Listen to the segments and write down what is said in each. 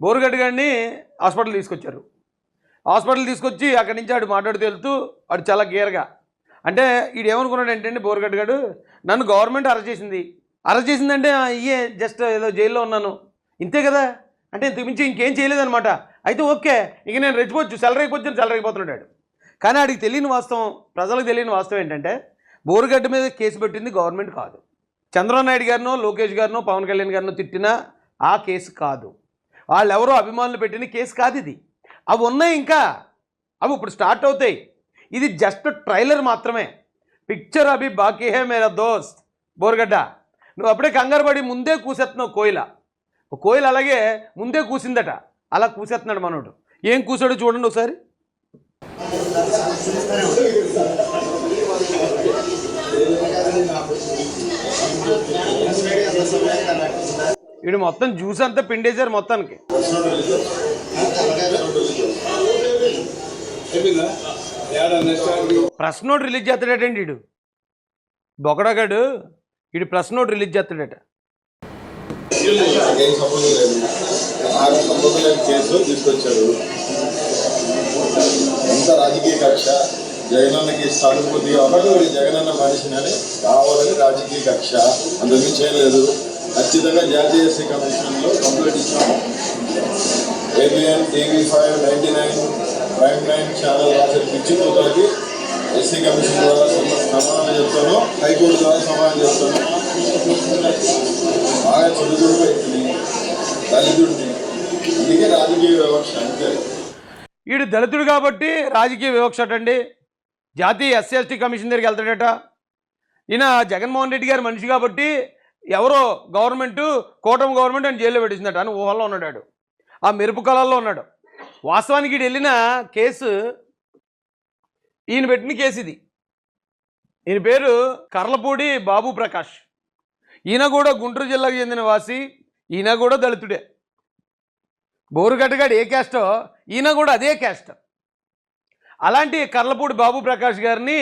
బోరుగడ్డి గారిని హాస్పిటల్ తీసుకొచ్చారు. హాస్పిటల్ తీసుకొచ్చి అక్కడి నుంచి ఆడు మాట్లాడుతూ వెళ్తూ ఆడు చాలా గేర్గా అంటే ఈడు ఏమనుకున్నాడు ఏంటంటే బోరుగడ్డి గారు నన్ను గవర్నమెంట్ అరెస్ట్ చేసింది. అరెస్ట్ చేసిందంటే ఇయే జస్ట్ ఏదో జైల్లో ఉన్నాను. ఇంతే కదా? అంటే ఇంతకు మించి ఇంకేం చేయలేదన్నమాట. అయితే ఓకే ఇక నేను రెచ్చిపోవచ్చు సెలరీ అయిపోవచ్చు సెలరీ అయిపోతున్నాడు కానీ ఆడికి తెలియని వాస్తవం ప్రజలకు తెలియని వాస్తవం ఏంటంటే బోరుగడ్డ మీద కేసు పెట్టింది గవర్నమెంట్ కాదు. చంద్రబాబు నాయుడు గారినో లోకేష్ గారినో పవన్ కళ్యాణ్ గారినో తిట్టిన ఆ కేసు కాదు. వాళ్ళు ఎవరో అభిమానులు పెట్టిన కేసు కాదు ఇది. అవి ఉన్నాయి ఇంకా. అవి ఇప్పుడు స్టార్ట్ అవుతాయి. ఇది జస్ట్ ట్రైలర్ మాత్రమే. పిక్చర్ అభి బాకీ హే మేరా దోస్త్. బోర్గడ్డ. నువ్వు అప్పుడే కంగారు పడి ముందే కూసేస్తున్నావు కోయిల. కోయిల అలాగే ముందే కూసిందట. అలా కూసేస్తున్నాడు మనోడు. ఏం కూసాడు చూడండి ఒకసారి. వీడు మొత్తం జ్యూస్ అంతా పిండేశారు మొత్తానికి. అయిపోయిందా ప్రెస్ నోట్ రిలీజ్ చేస్తాడటండి వీడు. బొకడగాడు వీడు ప్రెస్ నోట్ రిలీజ్ చేస్తాడట. నాకేం ఎంత రాజకీయ కక్ష జగనన్నకి సానుభూతి కావాలి జగనన్న మనిషిని కావాలని రాజకీయ కక్ష అందుకు చేయలేదు. ఖచ్చితంగా జాతీయ ఎస్సీ కమిషన్లో కంప్లీట్ ఇచ్చాము ABN TV five ninety nine prime nine channel రాసే పిచ్చిపోతాకి ఎస్సీ కమిషన్ ద్వారా సమాధానం చెప్తాను హైకోర్టు ద్వారా సమాధానం చెప్తాను బాగా చదువుకున్న వ్యక్తిని దళితుడిని. అందుకే రాజకీయ వివక్ష అంతే. వీడు దళితుడు కాబట్టి రాజకీయ వివక్ష అటండి. జాతీయ ఎస్సీ ఎస్టీ కమిషన్ దగ్గరికి వెళ్తాడట. ఈయన జగన్మోహన్ రెడ్డి గారి మనిషి కాబట్టి ఎవరో గవర్నమెంట్ కూటమి గవర్నమెంట్ అని జైల్లో పెట్టించిందట అని ఊహల్లో ఉన్నాడు ఆ మెరుపు కళల్లో ఉన్నాడు. వాస్తవానికి వీడు వెళ్ళిన కేసు ఈయన పెట్టిన కేసు ఇది. ఈయన పేరు కర్లపూడి బాబు ప్రకాష్. ఈయన కూడా గుంటూరు జిల్లాకు చెందిన వాసి ఈయన కూడా దళితుడే. బోరుగడ్డగాడు ఏ క్యాస్టో ఈయన కూడా అదే క్యాస్ట్. అలాంటి కర్లపూడి బాబు ప్రకాష్ గారిని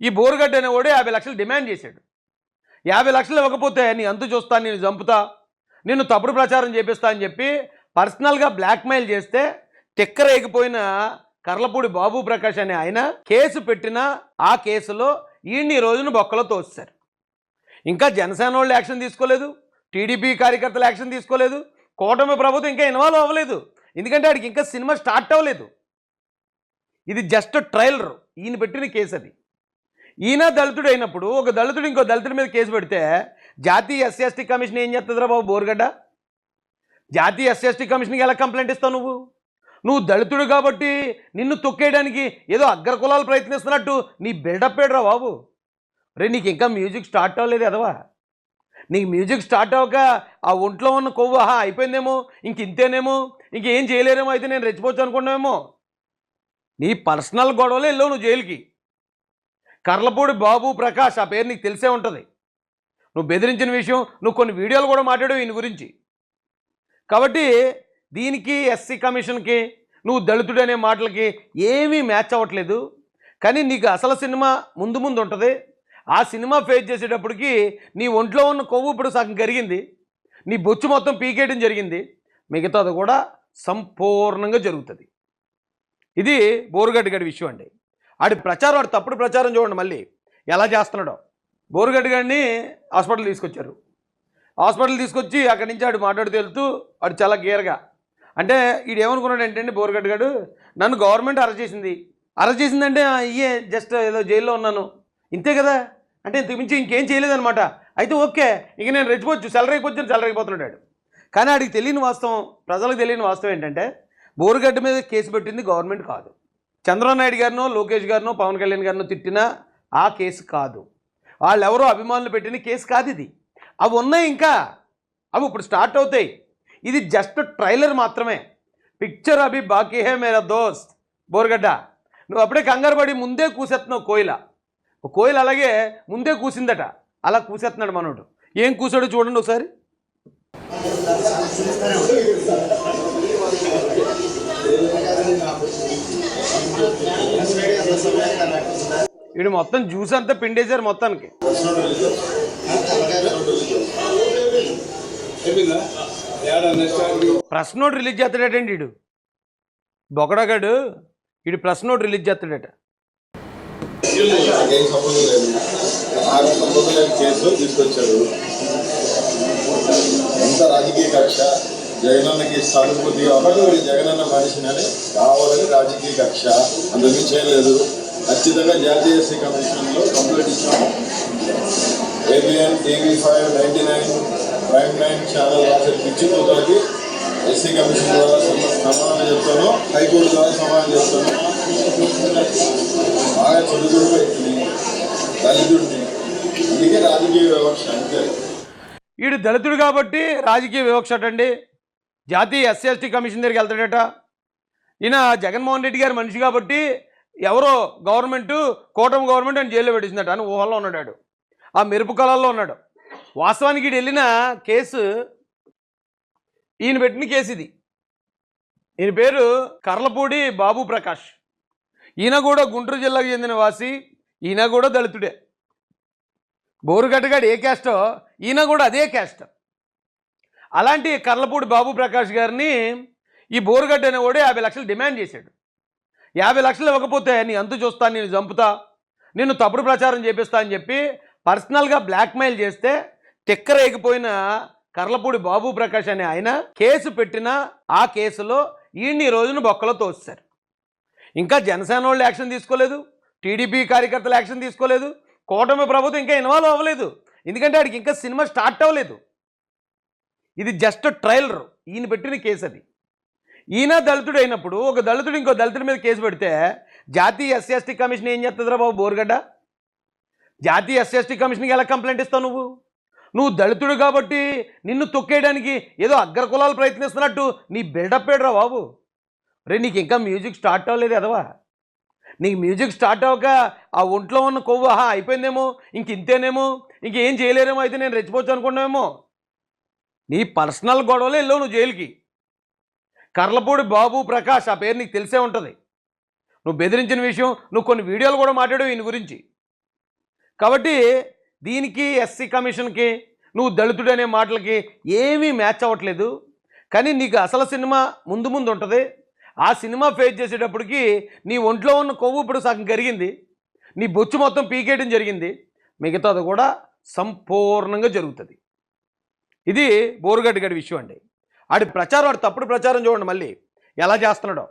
ఈ బోరుగడ్డ అనేవాడు యాభై లక్షలు డిమాండ్ చేశాడు. యాభై లక్షలు ఇవ్వకపోతే నీ అంతు చూస్తా నేను చంపుతా నిన్ను తప్పుడు ప్రచారం చేపిస్తా అని చెప్పి పర్సనల్గా బ్లాక్మెయిల్ చేస్తే తిక్కరేగిపోయిన కర్లపూడి బాబు ప్రకాష్ అనే ఆయన కేసు పెట్టిన ఆ కేసులో ఈయన్ని రోజున బొక్కలో తోస్తారు ఇంకా జనసేన వాళ్ళు యాక్షన్ తీసుకోలేదు టీడీపీ కార్యకర్తలు యాక్షన్ తీసుకోలేదు కూటమి ప్రభుత్వం ఇంకా ఇన్వాల్వ్ అవ్వలేదు. ఎందుకంటే ఆడికి ఇంకా సినిమా స్టార్ట్ అవ్వలేదు. ఇది జస్ట్ ట్రైలర్. ఈయన పెట్టిన కేసు అది ఈయన దళితుడు అయినప్పుడు ఒక దళితుడు ఇంకో దళితుడి మీద కేసు పెడితే జాతీయ ఎస్సీ ఎస్టీ కమిషన్ ఏం చేస్తుందిరా బాబు బోరుగడ్డ? జాతీయ ఎస్సీ ఎస్టీ కమిషన్కి ఎలా కంప్లైంట్ ఇస్తావు నువ్వు? నువ్వు దళితుడు కాబట్టి నిన్ను తొక్కేయడానికి ఏదో అగ్రకులాలు ప్రయత్నిస్తున్నట్టు నీ బిల్డప్ ఏడరా బాబు. రే నీకు ఇంకా మ్యూజిక్ స్టార్ట్ అవ్వలేదు ఎదవా నీకు మ్యూజిక్ స్టార్ట్ అవ్వక ఆ ఒంట్లో ఉన్న కొవ్వు ఆహా అయిపోయిందేమో ఇంక ఇంతేనేమో ఇంకేం చేయలేరేమో అయితే నేను రెచ్చిపోవచ్చు అనుకున్నామేమో నీ పర్సనల్ గొడవలే వెళ్ళావు నువ్వు జైలుకి. కర్లపూడి బాబు ప్రకాష్ ఆ పేరు నీకు తెలిసే ఉంటుంది. నువ్వు బెదిరించిన విషయం నువ్వు కొన్ని వీడియోలు కూడా మాట్లాడావు ఈయన గురించి. కాబట్టి దీనికి ఎస్సీ కమిషన్కి నువ్వు దళితుడు అనే మాటలకి ఏమీ మ్యాచ్ అవ్వట్లేదు. కానీ నీకు అసలు సినిమా ముందు ముందు ఉంటుంది. ఆ సినిమా ఫేస్ చేసేటప్పటికి నీ ఒంట్లో ఉన్న కొవ్వు ఇప్పుడు సగం కరిగింది. నీ బొచ్చు మొత్తం పీకేయడం జరిగింది. మిగతాది కూడా సంపూర్ణంగా జరుగుతుంది. ఇది బోరుగడ్డగడి విషయం అండి. ఆడి ప్రచారం ఆడు తప్పుడు ప్రచారం చూడండి మళ్ళీ. ఎలా చేస్తున్నాడో. బోరుగడ్డి గారిని హాస్పిటల్ తీసుకొచ్చారు. హాస్పిటల్ తీసుకొచ్చి అక్కడి నుంచి ఆడు మాట్లాడుతూ వెళ్తూ ఆడు చాలా గేర్గా అంటే ఈడు ఏమనుకున్నాడు ఏంటంటే బోరుగడ్డి గారు నన్ను గవర్నమెంట్ అరెస్ట్ చేసింది. అరెస్ట్ చేసిందంటే ఇయే జస్ట్ ఏదో జైల్లో ఉన్నాను. ఇంతే కదా. అంటే ఇంతకు మించి ఇంకేం చేయలేదన్నమాట. అయితే ఓకే ఇక నేను రెచ్చిపోవచ్చు సెలరీ అయిపోవచ్చు సెలరీ అయిపోతున్నాడు కానీ ఆడికి తెలియని వాస్తవం ప్రజలకు తెలియని వాస్తవం ఏంటంటే బోరుగడ్డ మీద కేసు పెట్టింది గవర్నమెంట్ కాదు. చంద్రబాబు నాయుడు గారినో లోకేష్ గారినో పవన్ కళ్యాణ్ గారినో తిట్టిన ఆ కేసు కాదు. వాళ్ళు ఎవరో అభిమానులు పెట్టిన కేసు కాదు ఇది. అవి ఉన్నాయి ఇంకా. అవి ఇప్పుడు స్టార్ట్ అవుతాయి. ఇది జస్ట్ ట్రైలర్ మాత్రమే. పిక్చర్ అభి బాకీ హే మేరా దోస్త్. బోర్గడ్డ. నువ్వు అప్పుడే కంగారు పడి ముందే కూసేస్తున్నావు కోయిల. కోయిల అలాగే ముందే కూసిందట. అలా కూసేస్తున్నాడు మనోడు. ఏం కూసాడో చూడండి ఒకసారి. వీడు మొత్తం జ్యూస్ అంతా పిండేశారు మొత్తానికి. అయిపోయిందా ప్రెస్ నోట్ రిలీజ్ చేస్తాడటండి వీడు. బొకడగాడు వీడు ప్రెస్ నోట్ రిలీజ్ చేస్తాడట. తీసుకొచ్చాడు సంబంధం ఎంత రాజకీయ కక్ష. జగనన్నకి సానుభూతి వీడు జగనన్న మనిషినని కావాలని రాజకీయ కక్ష అందుకు చేయలేదు. ఖచ్చితంగా జాతీయ ఎస్సీ కమిషన్లో కంప్లైంట్ ఇచ్చాము ABN TV five ninety nine prime nine channel రాసే పిచ్చి కూతురికి ఎస్సీ కమిషన్ ద్వారా సమాధానం చెప్తాను. హైకోర్టు ద్వారా సమాధానం చెప్తాను. బాగా చదువుకుని వ్యక్తిని దళితుడిని. అందుకే రాజకీయ వివక్ష అంతే. వీడు దళితుడు కాబట్టి రాజకీయ వివక్ష అండి జాతీయ ఎస్సీ ఎస్టీ కమిషన్ దగ్గరికి వెళ్తాడట. ఈయన జగన్మోహన్ రెడ్డి గారి మనిషి కాబట్టి ఎవరో గవర్నమెంట్ కూటమి గవర్నమెంట్ అని జైల్లో పెట్టించిందట అని ఊహల్లో ఉన్నాడు ఆ మెరుపు కళల్లో ఉన్నాడు. వాస్తవానికి వెళ్ళిన కేసు ఈయన పెట్టిన కేసు ఇది. ఈయన పేరు కర్లపూడి బాబు ప్రకాష్. ఈయన కూడా గుంటూరు జిల్లాకు చెందిన వాసి ఈయన కూడా దళితుడే. బోరుగట్టగాడు ఏ క్యాస్టో ఈయన కూడా అదే క్యాస్ట్. అలాంటి కర్లపూడి బాబు ప్రకాష్ గారిని ఈ బోరుగడ్డ అనేవాడు యాభై లక్షలు డిమాండ్ చేశాడు. యాభై లక్షలు ఇవ్వకపోతే నీ అంతు చూస్తాను నేను చంపుతా నిన్ను తప్పుడు ప్రచారం చేపిస్తా అని చెప్పి పర్సనల్గా బ్లాక్మెయిల్ చేస్తే తిక్కరేగిపోయిన కర్లపూడి బాబు ప్రకాష్ అనే ఆయన కేసు పెట్టిన ఆ కేసులో ఈయన్ని రోజున బొక్కలో తోస్తారు ఇంకా జనసేన వాళ్ళు యాక్షన్ తీసుకోలేదు టీడీపీ కార్యకర్తలు యాక్షన్ తీసుకోలేదు కూటమి ప్రభుత్వం ఇంకా ఇన్వాల్వ్ అవ్వలేదు. ఎందుకంటే ఆడికి ఇంకా సినిమా స్టార్ట్ అవ్వలేదు. ఇది జస్ట్ ట్రయలర్ ఈయన పెట్టిన కేసు అది. ఈయన దళితుడు అయినప్పుడు ఒక దళితుడు ఇంకో దళితుడి మీద కేసు పెడితే జాతీయ ఎస్సీ ఎస్టీ కమిషన్ ఏం చేస్తుందిరా బాబు బోరుగడ్డ? జాతీయ ఎస్సీ ఎస్టీ కమిషన్కి ఎలా కంప్లైంట్ ఇస్తావు నువ్వు? నువ్వు దళితుడు కాబట్టి నిన్ను తొక్కేయడానికి ఏదో అగ్రకులాలు ప్రయత్నిస్తున్నట్టు నీ బిల్డప్ ఏడరా బాబు. రే నీకు ఇంకా మ్యూజిక్ స్టార్ట్ అవ్వలేదు ఎదవా నీకు మ్యూజిక్ స్టార్ట్ అవ్వక ఆ ఒంట్లో ఉన్న కొవ్వు ఆహా అయిపోయిందేమో ఇంక ఇంతేనేమో ఇంకేం చేయలేరేమో అయితే నేను రెచ్చిపోవచ్చు అనుకున్నామేమో నీ పర్సనల్ గొడవలే వెళ్ళావు నువ్వు జైలుకి. కర్లపూడి బాబు ప్రకాష్ ఆ పేరు నీకు తెలిసే ఉంటుంది. నువ్వు బెదిరించిన విషయం నువ్వు కొన్ని వీడియోలు కూడా మాట్లాడావు ఈయన గురించి. కాబట్టి దీనికి ఎస్సీ కమిషన్కి నువ్వు దళితుడు అనే మాటలకి ఏమీ మ్యాచ్ అవ్వట్లేదు. కానీ నీకు అసలు సినిమా ముందు ముందు ఉంటుంది. ఆ సినిమా ఫేస్ చేసేటప్పటికి నీ ఒంట్లో ఉన్న కొవ్వు ఇప్పుడు సగం కరిగింది. నీ బొచ్చు మొత్తం పీకేయడం జరిగింది. మిగతాది కూడా సంపూర్ణంగా జరుగుతుంది. ఇది బోరుగడ్డి గడి విషయం అండి. ఆడి ప్రచారం ఆడు తప్పుడు ప్రచారం చూడండి మళ్ళీ. ఎలా చేస్తున్నాడో.